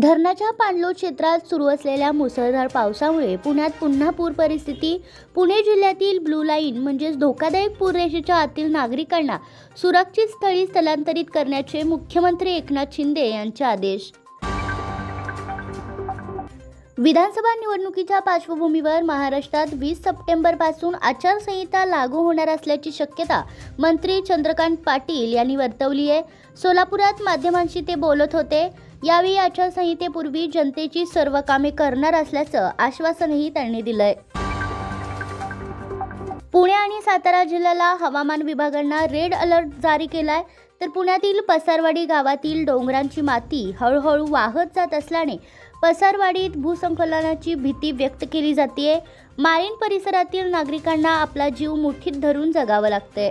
धरणाच्या पाणलोट क्षेत्रात सुरू असलेल्या मुसळधार पावसामुळे पुण्यात पुन्हा पूर परिस्थिती पुणे जिल्ह्यातील ब्लू लाईन म्हणजेच धोकादायक पूररेषेच्या आतील नागरिकांना सुरक्षित स्थळी स्थलांतरित करण्याचे मुख्यमंत्री एकनाथ शिंदे यांचे आदेश. विधानसभा निवडणुकीच्या पार्श्वभूमीवर महाराष्ट्रात वीस सप्टेंबरपासून आचारसंहिता लागू होणार असल्याची शक्यता मंत्री चंद्रकांत पाटील यांनी वर्तवली आहे. सोलापुरात माध्यमांशी ते बोलत होते. यावेळी आचारसंहितेपूर्वी जनतेची सर्व कामे करणार असल्याचं आश्वासनही त्यांनी दिलंय. पुणे आणि सातारा जिल्ह्याला हवामान विभागानं रेड अलर्ट जारी केलाय. तर पुण्यातील पसारवाडी गावातील डोंगरांची माती हळूहळू वाहत जात असल्याने पसारवाडीत भूसंकलनाची भीती व्यक्त केली जाते मारीन परिसरातील नागरिकांना आपला जीव मुठीत धरून जगावं लागतंय.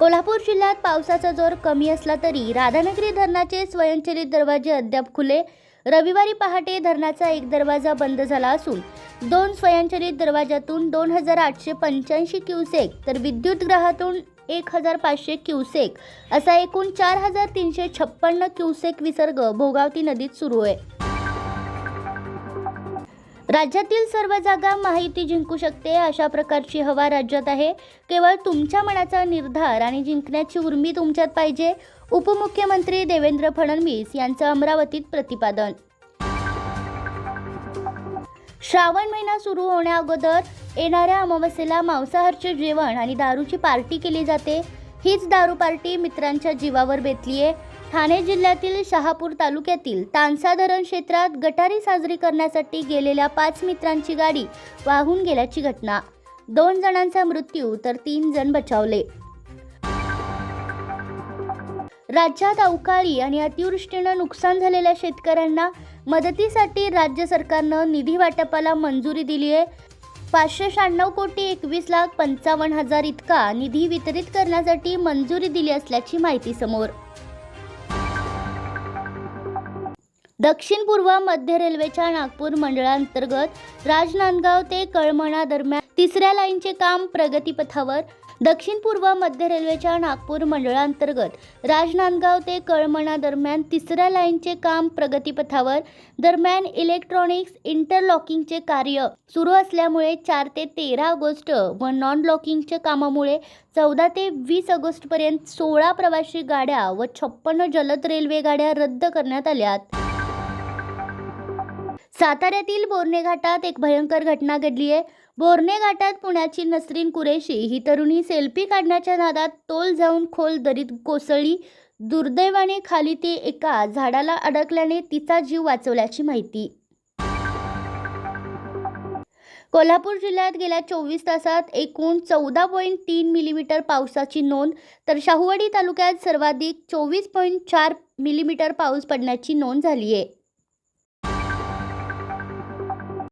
कोल्हापूर जिल्ह्यात पावसाचा जोर कमी असला तरी राधानगरी धरणाचे स्वयंचलित दरवाजे अद्याप खुले. रविवारी पहाटे धरणाचा एक दरवाजा बंद झाला असून दोन स्वयंचलित दरवाजातून दोन हजार आठशे पंच्याऐंशी क्युसेक तर विद्युत ग्रहातून एक हजार पाचशे क्युसेक असा एकूण चार हजार तीनशे छप्पन्न क्युसेक विसर्ग भोगावती नदीत सुरू आहे. राज्यातील सर्व जागा माहिती जिंकू शकते अशा प्रकारची हवा राज्यात आहे. केवळ तुमच्या मनाचा निर्धार आणि जिंकण्याची उर्मी तुमच्यात पाहिजे उपमुख्यमंत्री देवेंद्र फडणवीस यांचं अमरावतीत प्रतिपादन. श्रावण महिना सुरू होण्या अगोदर येणाऱ्या अमावस्येला मांसाहारचे जेवण आणि दारूची पार्टी केली जाते. हीच दारू पार्टी मित्रांच्या जीवावर बेतली आहे. ठाणे जिल्ह्यातील शहापूर तालुक्यातील तानसा धरण क्षेत्रात गटारी साजरी करण्यासाठी गेलेल्या पाच मित्रांची गाडी वाहून गेल्याची घटना. दोन जणांचा मृत्यू तर तीन जण बचावले. राज्यात अवकाळी आणि अतिवृष्टीनं नुकसान झालेल्या शेतकऱ्यांना मदतीसाठी राज्य सरकारनं निधी वाटपाला मंजुरी दिली आहे. पाचशे शहाण्णव कोटी एकवीस लाख पंचावन्न हजार इतका निधी वितरित करण्यासाठी मंजुरी दिली असल्याची माहिती समोर. दक्षिण पूर्व मध्य रेल्वेच्या नागपूर मंडळांतर्गत राजनांदगाव ते कळमणा दरम्यान तिसऱ्या लाईनचे काम प्रगतीपथावर दक्षिण पूर्व मध्य रेल्वेच्या नागपूर मंडळांतर्गत राजनांदगाव ते कळमणा दरम्यान तिसऱ्या लाईनचे काम प्रगतीपथावर दरम्यान इलेक्ट्रॉनिक्स इंटरलॉकिंगचे कार्य सुरू असल्यामुळे चार ते तेरा ऑगस्ट व नॉन लॉकिंगच्या कामामुळे चौदा ते वीस ऑगस्टपर्यंत सोळा प्रवासी गाड्या व छप्पन्न जलद रेल्वे गाड्या रद्द करण्यात आल्यात. साताऱ्यातील बोर्णे घाटात एक भयंकर घटना घडली आहे बोर्णे घाटात पुण्याची नसरीन कुरेशी. ही तरुणी सेल्फी काढण्याच्या नादात तोल जाऊन खोल दरीत कोसळली. दुर्दैवाने खाली ती एका झाडाला अडकल्याने तिचा जीव वाचवल्याची माहिती. कोल्हापूर जिल्ह्यात गेल्या चोवीस तासात एकूण चौदा पॉईंट तीन मिलीमीटर पावसाची नोंद तर शाहूवाडी तालुक्यात सर्वाधिक चोवीस पॉईंट चार मिलीमीटर पाऊस पडण्याची नोंद झाली आहे